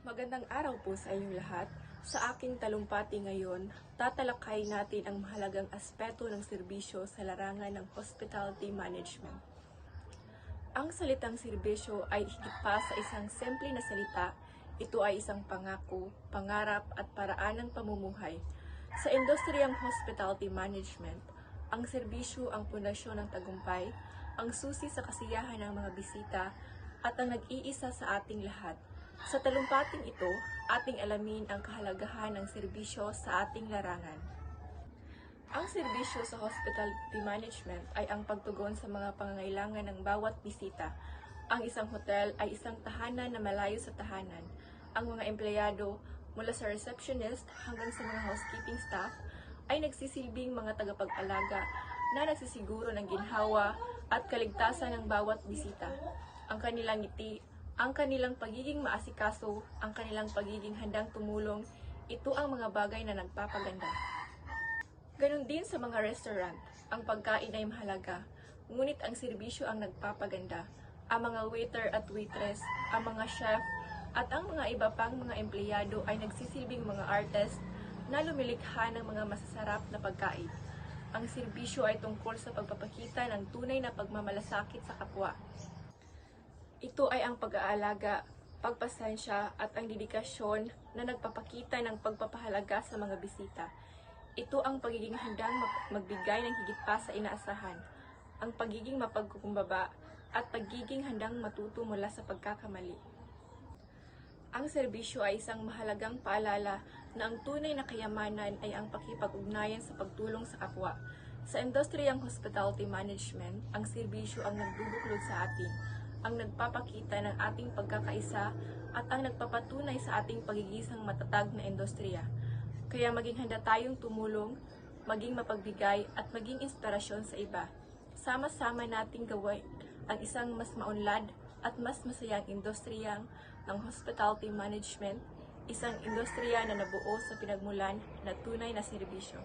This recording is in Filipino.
Magandang araw po sa inyong lahat. Sa aking talumpati ngayon, tatalakay natin ang mahalagang aspeto ng serbisyo sa larangan ng hospitality management. Ang salitang serbisyo ay higit pa sa isang simple na salita. Ito ay isang pangako, pangarap at paraan ng pamumuhay. Sa industriyang hospitality management, ang serbisyo ang pundasyon ng tagumpay, ang susi sa kasiyahan ng mga bisita, at ang nag-iisa sa ating lahat. Sa talumpating ito, ating alamin ang kahalagahan ng serbisyo sa ating larangan. Ang serbisyo sa hospitality management ay ang pagtugon sa mga pangangailangan ng bawat bisita. Ang isang hotel ay isang tahanan na malayo sa tahanan. Ang mga empleyado, mula sa receptionist hanggang sa mga housekeeping staff, ay nagsisilbing mga tagapag-alaga na nagsisiguro ng ginhawa at kaligtasan ng bawat bisita. Ang kanilang ngiti, ang kanilang pagiging maasikaso, ang kanilang pagiging handang tumulong, ito ang mga bagay na nagpapaganda. Ganon din sa mga restaurant, ang pagkain ay mahalaga, ngunit ang serbisyo ang nagpapaganda. Ang mga waiter at waitress, ang mga chef, at ang mga iba pang mga empleyado ay nagsisilbing mga artist na lumilikha ng mga masasarap na pagkain. Ang serbisyo ay tungkol sa pagpapakita ng tunay na pagmamalasakit sa kapwa. Ito ay ang pag-aalaga, pagpasensya at ang dedikasyon na nagpapakita ng pagpapahalaga sa mga bisita. Ito ang pagiging handang mag- magbigay ng higit pa sa inaasahan, ang pagiging mapagkukumbaba at pagiging handang matuto mula sa pagkakamali. Ang serbisyo ay isang mahalagang paalala na ang tunay na kayamanan ay ang pakipag-ugnayan sa pagtulong sa kapwa. Sa industriyang hospitality management, ang serbisyo ang nagbubuklod sa atin, ang nagpapakita ng ating pagkakaisa at ang nagpapatunay sa ating pagigisang matatag na industriya. Kaya maging handa tayong tumulong, maging mapagbigay at maging inspirasyon sa iba. Sama-sama nating gawin ang isang mas maunlad at mas masayang industriyang ng hospitality management, isang industriya na nabuo sa pinagmulan na tunay na serbisyo.